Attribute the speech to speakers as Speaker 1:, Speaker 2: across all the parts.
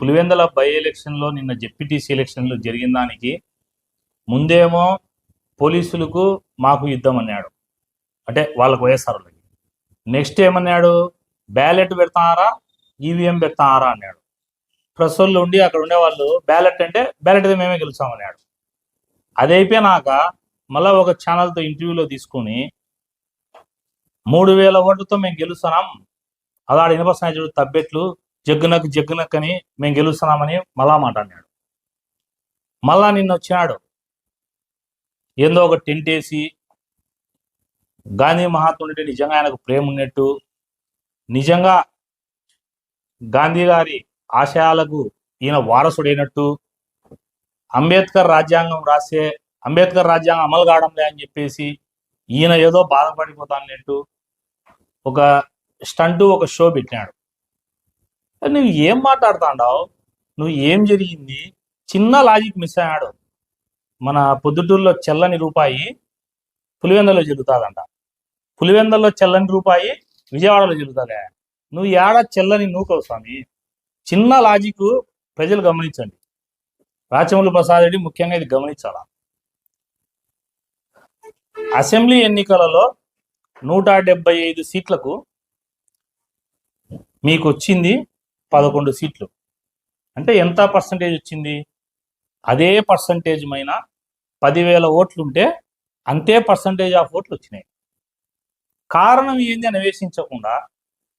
Speaker 1: Pulivendula by ఎలక్షన్లో నిన్న ZPTC ఎలక్షన్లు జరిగిన దానికి ముందేమో పోలీసులకు మాకు యుద్ధం అన్నాడు. అంటే వాళ్ళకు వైఎస్ఆర్లకి నెక్స్ట్ ఏమన్నాడు? బ్యాలెట్ పెడతారా? ఈవీఎం పెడతారా అన్నాడు. ప్రెస్ వాళ్ళు ఉండి అక్కడ ఉండే వాళ్ళు బ్యాలెట్ అంటే బ్యాలెట్ అయితే మేమే గెలుస్తామన్నాడు అది అయిపోయినాక మళ్ళీ ఒక ఛానల్తో ఇంటర్వ్యూలో తీసుకొని మూడు వేల ఓట్లతో మేము గెలుస్తున్నాం అలాడ ఇనప తబ్బెట్లు జగ్గునకు జగ్గునకని మేము గెలుస్తున్నామని మళ్ళా మాట అన్నాడు మళ్ళా నిన్న వచ్చినాడు ఏందో ఒక టెంట్ వేసి గాంధీ మహాత్ముడి నిజంగా ఆయనకు ప్రేమ ఉన్నట్టు నిజంగా గాంధీ గారి ఆశయాలకు ఈయన వారసుడైనట్టు అంబేద్కర్ రాజ్యాంగం రాసే అంబేద్కర్ రాజ్యాంగం అమలు కావడంలే అని చెప్పేసి ఈయన ఏదో బాధపడిపోతానట్టు ఒక స్టంట్ ఒక షో పెట్టినాడు. నువ్వు ఏం మాట్లాడుతాండావు? నువ్వు ఏం జరిగింది? చిన్న లాజిక్ మిస్ అయ్యాడు. మన పొద్దుటూరులో చెల్లని రూపాయి పులివెందలో జరుగుతుందంట. పులివెందల్లో చెల్లని రూపాయి విజయవాడలో జరుగుతుందే. నువ్వు ఏడ చెల్లని నూకవు స్వామి? చిన్న లాజిక్ ప్రజలు గమనించండి. రాచమూలు ప్రసాద్ రెడ్డి ముఖ్యంగా ఇది గమనించాల? అసెంబ్లీ ఎన్నికలలో నూట డెబ్బై ఐదు సీట్లకు మీకు వచ్చింది పదకొండు సీట్లు. అంటే ఎంత పర్సంటేజ్ వచ్చింది? అదే పర్సంటేజ్ మైన పదివేల ఓట్లు ఉంటే అంతే పర్సంటేజ్ ఆఫ్ ఓట్లు వచ్చినాయి. కారణం ఏంది అని అన్వేషించకుండా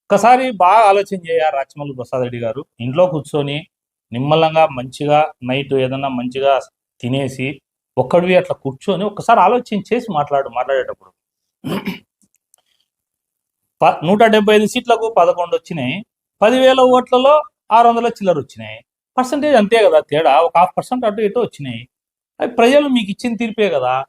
Speaker 1: ఒకసారి బాగా ఆలోచన చేయాలి రాచమల్లి ప్రసాద్ రెడ్డి గారు. ఇంట్లో కూర్చొని నిమ్మలంగా మంచిగా నైట్ ఏదన్నా మంచిగా తినేసి ఒక్కడివి అట్లా కూర్చొని ఒకసారి ఆలోచన చేసి మాట్లాడు మాట్లాడేటప్పుడు. ప- నూట డెబ్బై ఐదు సీట్లకు పదకొండు వచ్చినాయి. పదివేల ఓట్లలో ఆరు వందల చిల్లర వచ్చినాయి. పర్సంటేజ్ అంతే కదా తేడా. ఒక హాఫ్ పర్సెంట్ అటు ఇటు వచ్చినాయి. అవి ప్రజలు మీకు ఇచ్చిన తీర్పే కదా.